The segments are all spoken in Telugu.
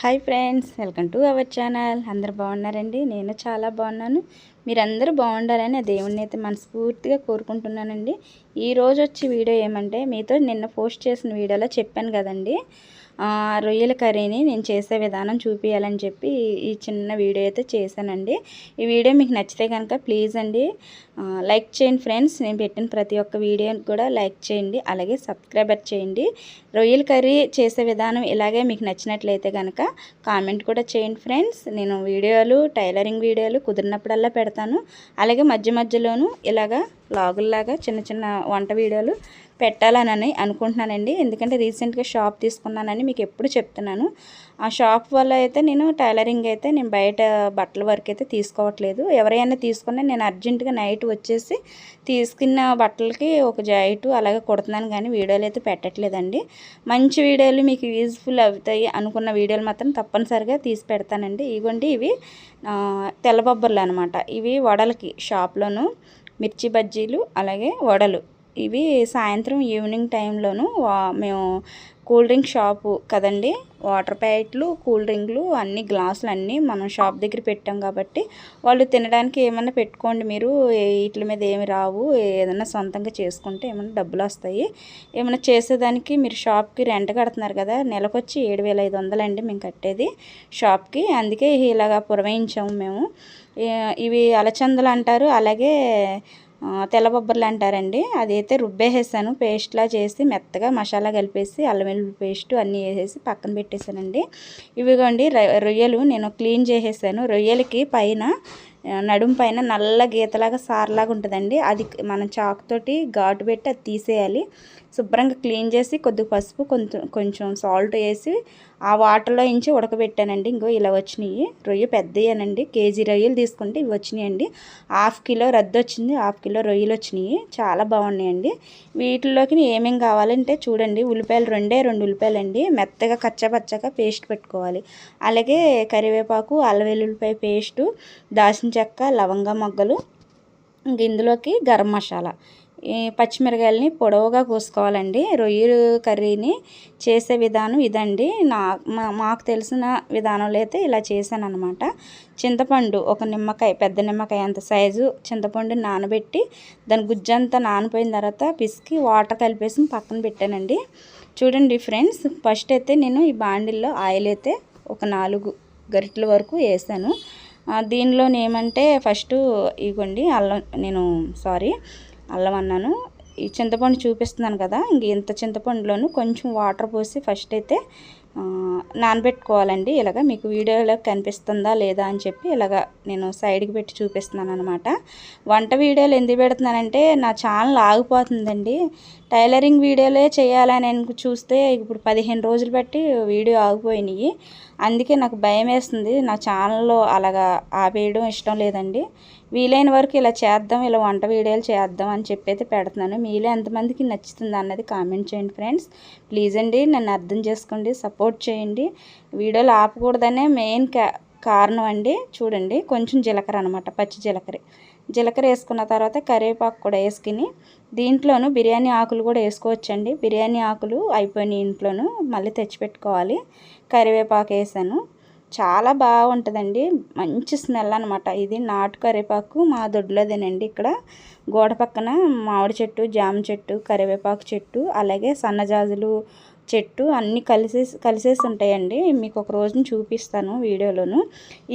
Hi friends welcome to our channel. అందరు బాగున్నారండి? నేను చాలా బాగున్నాను. మీరందరూ బాగుండాలని ఆ దేవుణ్ణి అయితే మనస్ఫూర్తిగా కోరుకుంటున్నానండి. ఈ రోజు వీడియో ఏమంటే మీతో నిన్న పోస్ట్ చేసిన వీడియోలో చెప్పాను కదండి. రొయ్యల కర్రీని నేను చేసే విధానం చూపించాలని చెప్పి ఈ చిన్న వీడియో అయితే చేశానండి. ఈ వీడియో మీకు నచ్చితే కనుక ప్లీజ్ అండి. లైక్ చేయండి ఫ్రెండ్స్. నేను పెట్టిన ప్రతి ఒక్క వీడియోని కూడా లైక్ చేయండి. అలాగే సబ్స్క్రైబర్ చేయండి. రొయ్యల కర్రీ చేసే విధానం ఇలాగే మీకు నచ్చినట్లయితే కనుక కామెంట్ కూడా చేయండి ఫ్రెండ్స్. నేను వీడియోలు టైలరింగ్ వీడియోలు కుదిరినప్పుడల్లా పెడతాను. అలాగే మధ్య మధ్యలోనూ ఇలాగా లాగుల్లాగా చిన్న చిన్న వంట వీడియోలు పెట్టాలని అనుకుంటున్నానండి. ఎందుకంటే రీసెంట్గా షాప్ తీసుకున్నానని మీకు ఎప్పుడు చెప్తున్నాను. ఆ షాప్ వల్ల అయితే నేను టైలరింగ్ అయితే నేను బయట బట్టల వరకు అయితే తీసుకోవట్లేదు. ఎవరైనా తీసుకున్నా నేను అర్జెంటుగా నైట్ వచ్చేసి తీసుకున్న బట్టలకి ఒక జాయిటు అలాగే కుడుతున్నాను కానీ వీడియోలు అయితే పెట్టట్లేదండి. మంచి వీడియోలు మీకు యూజ్ఫుల్ అవుతాయి అనుకున్న వీడియోలు మాత్రం తప్పనిసరిగా తీసి పెడతానండి. ఇవ్వండి ఇవి తెల్లబొబ్బర్లు అనమాట ఇవి వడలకి షాప్లోను మిర్చి బజ్జీలు అలాగే వడలు. ఇవి సాయంత్రం ఈవినింగ్ టైంలోను మేము కూల్ డ్రింక్ షాపు కదండి వాటర్ ప్యాకెట్లు కూల్ డ్రింక్లు అన్ని గ్లాసులు అన్నీ మనం షాప్ దగ్గర పెట్టాం కాబట్టి వాళ్ళు తినడానికి ఏమైనా పెట్టుకోండి మీరు వీటి మీద ఏమి రావు ఏదైనా సొంతంగా చేసుకుంటే ఏమైనా డబ్బులు వస్తాయి. ఏమైనా చేసేదానికి మీరు షాప్కి రెంట్ కడుతున్నారు కదా నెలకొచ్చి ఏడు వేల ఐదు వందలండి మేము కట్టేది షాప్కి. అందుకే ఇలాగా పురమాయించాము మేము. ఇవి అలచందలు అంటారు అలాగే తెల్లబొబ్బర్లు అంటారండి. అదైతే రుబ్బేసేసాను పేస్ట్లా చేసి మెత్తగా మసాలా కలిపేసి అల్లం వెల్లుల్లి పేస్ట్ అన్నీ వేసేసి పక్కన పెట్టేశానండి ఇవిగోండి రొయ్యలు నేను క్లీన్ చేసేసాను. రొయ్యలకి పైన నడుము పైన నల్ల గీతలాగా సారలాగా ఉంటుందండి. అది మనం చాకుతోటి ఘాటు పెట్టి అది తీసేయాలి. శుభ్రంగా క్లీన్ చేసి కొద్దిగా పసుపు కొంచెం కొంచెం సాల్ట్ వేసి ఆ వాటర్లో ఇంచి ఉడకబెట్టానండి. ఇంకో ఇలా వచ్చినాయి. రొయ్య పెద్దయ్యానండి కేజీ రొయ్యలు తీసుకుంటే ఇవి వచ్చినాయండి. హాఫ్ కిలో రద్దు వచ్చింది. హాఫ్ కిలో రొయ్యలు వచ్చినాయి. చాలా బాగున్నాయండి. వీటిలోకి ఏమేమి కావాలంటే చూడండి. ఉల్లిపాయలు రెండే రెండు ఉల్లిపాయలు అండి మెత్తగా కచ్చపచ్చగా పేస్ట్ పెట్టుకోవాలి. అలాగే కరివేపాకు అల్లం వెల్లుల్లిపాయ పేస్టు దాల్చిన చెక్క లవంగ మొగ్గలు. ఇంక ఇందులోకి గరం మసాలా. పచ్చిమిరకాయలని పొడవుగా కోసుకోవాలండి. రొయ్యలు కర్రీని చేసే విధానం ఇదండి. నా మాకు తెలిసిన విధానంలో అయితే ఇలా చేశాను అనమాట చింతపండు ఒక నిమ్మకాయ పెద్ద నిమ్మకాయ అంత సైజు చింతపండు నానబెట్టి దాని గుజ్జంతా నానిపోయిన తర్వాత పిసికి వాటర్ కలిపేసి పక్కన పెట్టానండి. చూడండి ఫ్రెండ్స్ ఫస్ట్ అయితే నేను ఈ బాండిల్లో ఆయిల్ అయితే ఒక నాలుగు గరిటెల వరకు వేసాను. దీనిలో ఏమంటే ఫస్ట్ ఇవ్వండి అల్లం నేను సారీ అల్లం అన్నాను. ఈ చింతపండు చూపిస్తున్నాను కదా ఇంక ఇంత చింతపండులోను కొంచెం వాటర్ పోసి ఫస్ట్ అయితే నానబెట్టుకోవాలండి. ఇలాగ మీకు వీడియోలో కనిపిస్తుందా లేదా అని చెప్పి ఇలాగ నేను సైడ్కి పెట్టి చూపిస్తున్నాను అనమాట వంట వీడియోలు ఎందుకు పెడుతున్నానంటే నా ఛానల్ ఆగిపోతుందండి. టైలరింగ్ వీడియోలే చేయాలని చూస్తే ఇప్పుడు పదిహేను రోజులు బట్టి వీడియో ఆగిపోయినాయి. అందుకే నాకు భయం వేస్తుంది. నా ఛానల్లో అలాగా ఆపేయడం ఇష్టం లేదండి. వీలైన వరకు ఇలా చేద్దాం ఇలా వంట వీడియోలు చేద్దాం అని చెప్పైతే పెడుతున్నాను. మీలో ఎంతమందికి నచ్చుతుంది అన్నది కామెంట్ చేయండి ఫ్రెండ్స్. ప్లీజ్ అండి నన్ను అర్థం చేసుకోండి సపోర్ట్ చేయండి. వీడియోలు ఆపకూడదనే మెయిన్ కారణం అండి చూడండి కొంచెం జీలకర్ర అనమాట పచ్చి జీలకర్ర. జీలకర్ర వేసుకున్న తర్వాత కరివేపాకు కూడా వేసుకుని దీంట్లోనూ బిర్యానీ ఆకులు కూడా వేసుకోవచ్చండి. బిర్యానీ ఆకులు అయిపోయినాయి ఇంట్లోనూ మళ్ళీ తెచ్చిపెట్టుకోవాలి. కరివేపాకు వేసాను. చాలా బాగుంటుందండి. మంచి స్మెల్ అనమాట ఇది నాటు కరివేపాకు మా దొడ్లోదేనండి ఇక్కడ. గోడ పక్కన మామిడి చెట్టు జామ చెట్టు కరివేపాకు చెట్టు అలాగే సన్నజాజులు చెట్టు అన్నీ కలిసేసి కలిసేసి ఉంటాయండి. మీకు ఒక రోజుని చూపిస్తాను వీడియోలోను.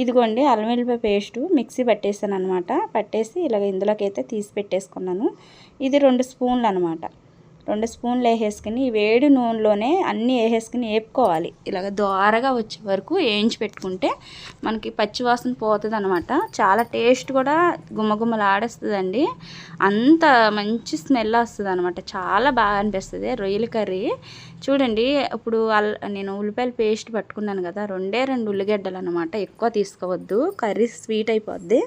ఇదిగోండి అల్లం వెల్లిపాయ పేస్టు మిక్సీ పట్టేసాను అనమాట పట్టేసి ఇలాగ ఇందులోకైతే తీసి పెట్టేసుకున్నాను. ఇది రెండు స్పూన్లు అనమాట రెండు స్పూన్లు వేసేసుకుని వేడి నూనెలోనే అన్నీ వేసేసుకుని వేపుకోవాలి ఇలాగ దోరగా వచ్చే వరకు వేయించి పెట్టుకుంటే మనకి పచ్చివాసన పోతుంది అనమాట చాలా టేస్ట్ కూడా గుమ్మగుమ్మలు ఆడేస్తుందండి అంత మంచి స్మెల్ వస్తుంది అనమాట చాలా బాగా అనిపిస్తుంది రొయ్యల కర్రీ. చూడండి ఇప్పుడు నేను ఉల్లిపాయల పేస్ట్ పట్టుకున్నాను కదా రెండే రెండు ఉల్లిగడ్డలు అనమాట ఎక్కువ తీసుకోవద్దు కర్రీ స్వీట్ అయిపోద్ది.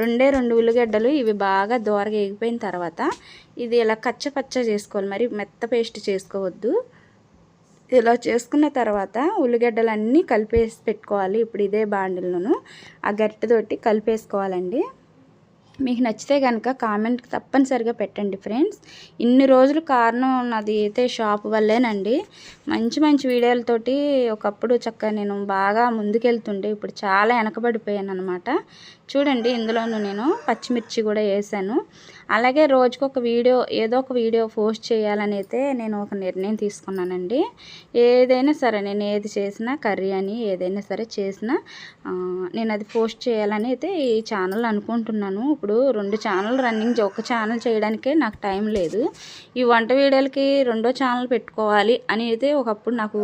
రెండే రెండు ఉల్లిగడ్డలు ఇవి బాగా దోరగా ఎగిపోయిన తర్వాత ఇది ఇలా కచ్చపచ్చ చేసుకోవాలి మరి మెత్త పేస్ట్ చేసుకోవద్దు. ఇలా చేసుకున్న తర్వాత ఉల్లిగడ్డలన్నీ కలిపేసి పెట్టుకోవాలి ఇప్పుడు ఇదే బాండిల్లోను. ఆ గట్టితోటి కలిపేసుకోవాలండి. మీకు నచ్చితే కనుక కామెంట్ తప్పనిసరిగా పెట్టండి ఫ్రెండ్స్. ఇన్ని రోజులు కారణం నాది అయితే షాప్ వల్లేనండి. మంచి మంచి వీడియోలతోటి ఒకప్పుడు చక్కగా నేను బాగా ముందుకెళ్తుండే ఇప్పుడు చాలా వెనకబడిపోయాను అనమాట చూడండి ఇందులోనూ నేను పచ్చిమిర్చి కూడా వేసాను అలాగే రోజుకొక ఒక వీడియో ఏదో ఒక వీడియో పోస్ట్ చేయాలని అయితే నేను ఒక నిర్ణయం తీసుకున్నానండి. ఏదైనా సరే నేను ఏది చేసినా కర్రీ అని ఏదైనా సరే చేసినా నేను అది పోస్ట్ చేయాలని అయితే ఈ ఛానల్ అనుకుంటున్నాను. ఇప్పుడు రెండు ఛానల్ రన్నింగ్ ఒక ఛానల్ చేయడానికే నాకు టైం లేదు. ఈ వంట వీడియోలకి రెండో ఛానల్ పెట్టుకోవాలి అని అయితే ఒకప్పుడు నాకు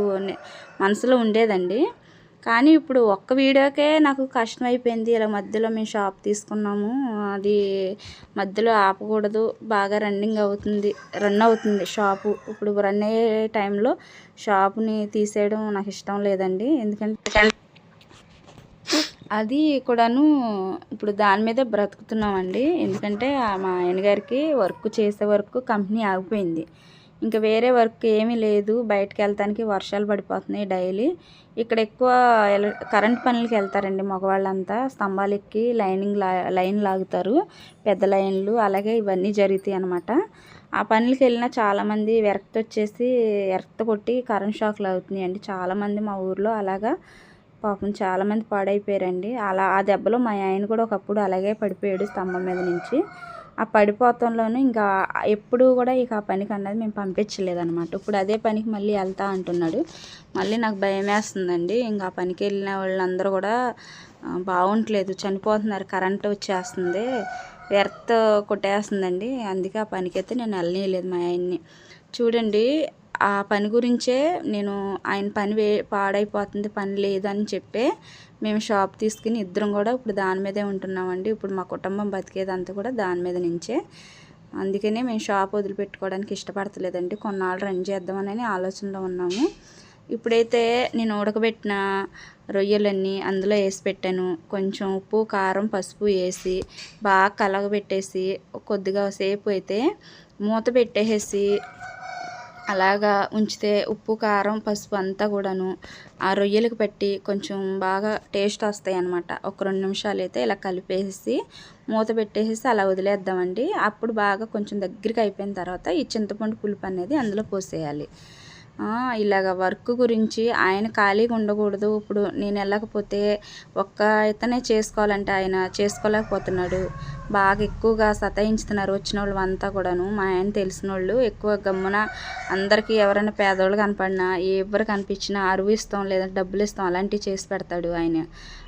మనసులో ఉండేదండి. కానీ ఇప్పుడు ఒక్క వీడియోకే నాకు కష్టం అయిపోయింది ఇలా మధ్యలో మేము షాప్ తీసుకున్నాము. అది మధ్యలో ఆపకూడదు. బాగా రన్నింగ్ అవుతుంది. రన్ అవుతుంది షాపు. ఇప్పుడు రన్ అయ్యే టైంలో షాపుని తీసేయడం నాకు ఇష్టం లేదండి. ఎందుకంటే అది కూడాను ఇప్పుడు దాని మీదే బ్రతుకుతున్నామండి. ఎందుకంటే మా ఆయనగారికి వర్క్ చేసే వరకు కంపెనీ ఆగిపోయింది. ఇంకా వేరే వర్క్ ఏమీ లేదు. బయటకు వెళ్తానికి వర్షాలు పడిపోతున్నాయి డైలీ. ఇక్కడ ఎక్కువ కరెంట్ పనులకి వెళ్తారండి మగవాళ్ళంతా. స్తంభాలు ఎక్కి లైనింగ్ లా లైన్ లాగుతారు. పెద్ద లైన్లు అలాగే ఇవన్నీ జరుగుతాయి అనమాట ఆ పనులకి వెళ్ళినా చాలామంది వెరక్త వచ్చేసి ఎరక్త కొట్టి కరెంట్ షాక్లు అవుతున్నాయండి. చాలామంది మా ఊర్లో అలాగా పాపం చాలామంది పాడైపోయారండి. అలా ఆ దెబ్బలో మా ఆయన కూడా ఒకప్పుడు అలాగే పడిపోయాడు స్తంభం మీద నుంచి. ఆ పడిపోతంలోనూ ఇంకా ఎప్పుడు కూడా ఇక ఆ పనికి అన్నది మేము పంపించలేదన్నమాట. ఇప్పుడు అదే పనికి మళ్ళీ వెళ్తా అంటున్నాడు. మళ్ళీ నాకు భయం వేస్తుందండి. ఇంకా ఆ పనికి వెళ్ళిన వాళ్ళందరూ కూడా బాగుంటలేదు చనిపోతున్నారు కరెంట్ వచ్చేస్తుంది వ్యర్థ కొట్టేస్తుందండి. అందుకే ఆ పనికైతే నేను వెళ్ళలేదు మా ఆయన్ని. చూడండి ఆ పని గురించే నేను ఆయన పని వే పాడైపోతుంది పని లేదని చెప్పే మేము షాప్ తీసుకుని ఇద్దరం కూడా ఇప్పుడు దాని మీదే ఉంటున్నామండి. ఇప్పుడు మా కుటుంబం బతికేదంతా కూడా దాని మీద నుంచే. అందుకనే మేము షాప్ వదిలిపెట్టుకోవడానికి ఇష్టపడతలేదండి. కొన్నాళ్ళు రన్ చేద్దామని ఆలోచనలో ఉన్నాము. ఇప్పుడైతే నేను ఉడకబెట్టిన రొయ్యలన్నీ అందులో వేసి పెట్టాను. కొంచెం ఉప్పు కారం పసుపు వేసి బాగా కలగబెట్టేసి కొద్దిగా సేపు అయితే మూత పెట్టేసి అలాగా ఉంచితే ఉప్పు కారం పసుపు అంతా కూడాను ఆ రొయ్యలకు పెట్టి కొంచెం బాగా టేస్ట్ వస్తాయి అనమాట ఒక రెండు నిమిషాలు అయితే ఇలా కలిపేసి మూత పెట్టేసి అలా వదిలేద్దామండి. అప్పుడు బాగా కొంచెం దగ్గరికి అయిపోయిన తర్వాత ఈ చింతపండు పులుపు అనేది అందులో పోసేయాలి. ఇలాగ వర్క్ గురించి ఆయన ఖాళీగా ఉండకూడదు. ఇప్పుడు నేను వెళ్ళకపోతే ఒక్క ఇతనే చేసుకోవాలంటే ఆయన చేసుకోలేకపోతున్నాడు. బాగా ఎక్కువగా సతాయించుతున్నారు వచ్చిన వాళ్ళు అంతా కూడాను. మా ఆయన తెలిసిన వాళ్ళు ఎక్కువ గమ్మున అందరికీ ఎవరైనా పేదవాళ్ళు కనపడినా ఎవరు కనిపించినా అరువు ఇస్తాం లేదా డబ్బులు ఇస్తాం అలాంటివి చేసి పెడతాడు ఆయన.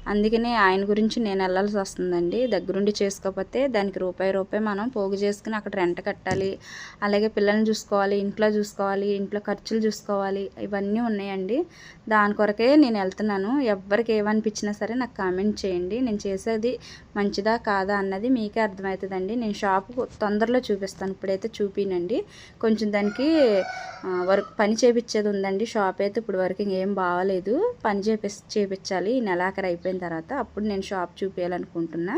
అందుకని ఆయన గురించి నేను వెళ్ళాల్సి వస్తుందండి. దగ్గరుండి చేసుకోకపోతే దానికి రూపాయి రూపాయి మనం పోగు చేసుకుని అక్కడ రెంట్ కట్టాలి. అలాగే పిల్లల్ని చూసుకోవాలి ఇంట్లో చూసుకోవాలి ఇంట్లో ఖర్చులు చూసుకోవాలి ఇవన్నీ ఉన్నాయండి. దాని కొరకే నేను వెళ్తున్నాను. ఎవరికి ఏమనిపించినా సరే నాకు కామెంట్ చేయండి. నేను చేసేది మంచిదా కాదా అన్నది మీకే అర్థమవుతుందండి. నేను షాపు తొందరలో చూపిస్తాను. ఇప్పుడైతే చూపినండి. కొంచెం దానికి వర్క్ పని చేపించేది ఉందండి. షాప్ అయితే ఇప్పుడు వరకు ఏం బాగాలేదు. పని చేపి చేపించాలి ఈ నెలాఖరు అయిపోయింది. తర్వాత అప్పుడు నేను షాప్ చూపించాలనుకుంటున్నా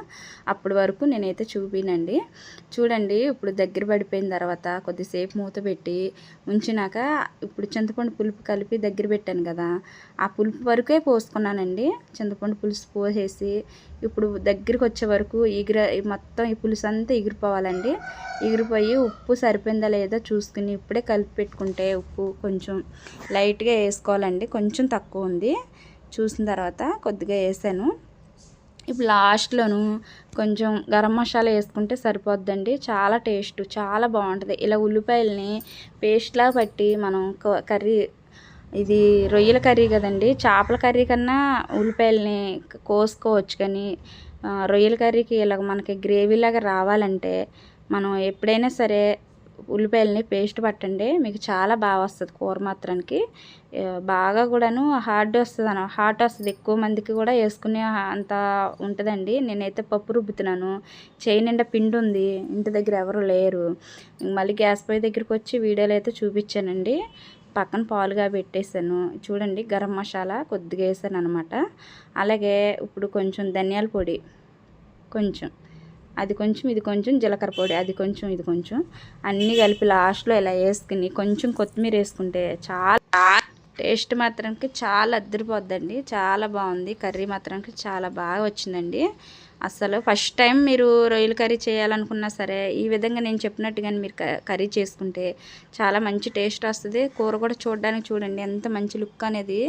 అప్పటి వరకు నేనైతే చూపినండి. చూడండి ఇప్పుడు దగ్గర పడిపోయిన తర్వాత కొద్దిసేపు మూత పెట్టి ఉంచినాక ఇప్పుడు చింతపండు పులుపు కలిపి దగ్గర పెట్టాను కదా ఆ పులుపు వరకే పోసుకున్నానండి. చింతపండు పులుసు పోసేసి ఇప్పుడు దగ్గరికి వచ్చే వరకు ఎగిర మొత్తం ఈ పులుసు అంతా ఎగిరిపోవాలండి. ఎగిరిపోయి ఉప్పు సరిపోయిందా లేదా చూసుకుని ఇప్పుడే కలిపి పెట్టుకుంటే ఉప్పు కొంచెం లైట్గా వేసుకోవాలండి. కొంచెం తక్కువ ఉంది. చూసిన తర్వాత కొద్దిగా వేసాను. ఇప్పుడు లాస్ట్లోను కొంచెం గరం మసాలా వేసుకుంటే సరిపోద్దండి. చాలా టేస్ట్ చాలా బాగుంటుంది. ఇలా ఉల్లిపాయలని పేస్ట్లా పట్టి మనం కర్రీ ఇది రొయ్యల కర్రీ కదండి. చేపల కర్రీ కన్నా ఉల్లిపాయలని కోసుకోవచ్చు కానీ రొయ్యల కర్రీకి ఇలా మనకి గ్రేవీలాగా రావాలంటే మనం ఎప్పుడైనా సరే ఉల్లిపాయలని పేస్ట్ పట్టండి. మీకు చాలా బాగా వస్తుంది కూర మాత్రానికి. బాగా కూడాను హార్డ్ వస్తుంది అన్న హాట్ వస్తుంది. ఎక్కువ మందికి కూడా వేసుకునే అంత ఉంటుందండి. నేనైతే పప్పు రుబ్బుతున్నాను. చేయి నిండా పిండి ఉంది. ఇంటి దగ్గర ఎవరు లేరు. మళ్ళీ గ్యాస్ పొయ్యి దగ్గరికి వచ్చి వీడియోలు అయితే చూపించానండి. పక్కన పాలుగా పెట్టేసాను చూడండి గరం మసాలా కొద్దిగా వేసాను అనమాట అలాగే ఇప్పుడు కొంచెం ధనియాల పొడి. కొంచెం. అది కొంచెం ఇది కొంచెం జీలకర్ర పొడి అది కొంచెం ఇది కొంచెం. అన్నీ కలిపి లాస్ట్లో ఇలా వేసుకుని కొంచెం కొత్తిమీర వేసుకుంటే చాలా టేస్ట్ మాత్రానికి చాలా అద్దరిపోద్దండి. చాలా బాగుంది. కర్రీ మాత్రానికి చాలా బాగా వచ్చిందండి. అసలు ఫస్ట్ టైం మీరు రొయ్యల కర్రీ చేయాలనుకున్నా సరే ఈ విధంగా నేను చెప్పినట్టుగానే మీరు కర్రీ చేసుకుంటే చాలా మంచి టేస్ట్ వస్తుంది. కూర కూడా చూడడానికి చూడండి ఎంత మంచి లుక్ అనేది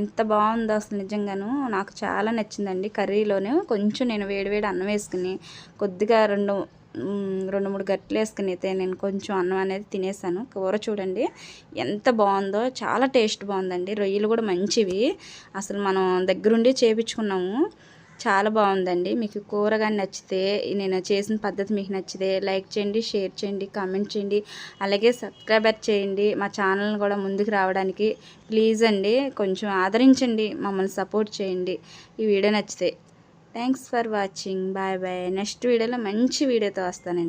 ఎంత బాగుందో అసలు నిజంగాను. నాకు చాలా నచ్చిందండి కర్రీలోనే. కొంచెం నేను వేడివేడి అన్నం వేసుకుని కొద్దిగా రెండు రెండు మూడు గట్లు వేసుకుని అయితే నేను కొంచెం అన్నం అనేది తినేసాను. కూర చూడండి ఎంత బాగుందో చాలా టేస్ట్ బాగుందండి. రొయ్యలు కూడా మంచివి. అసలు మనం దగ్గరుండి చేపించుకున్నాము. చాలా బాగుందండి. మీకు కూర కానీ నచ్చితే నేను చేసిన పద్ధతి మీకు నచ్చితే లైక్ చేయండి షేర్ చేయండి కామెంట్ చేయండి. అలాగే సబ్స్క్రైబర్ చేయండి. మా ఛానల్ని కూడా ముందుకు రావడానికి ప్లీజ్ అండి. కొంచెం ఆదరించండి. మమ్మల్ని సపోర్ట్ చేయండి. ఈ వీడియో నచ్చితే. Thanks for watching. Bye bye. Next వీడియోలో మంచి వీడియోతో వస్తానండి.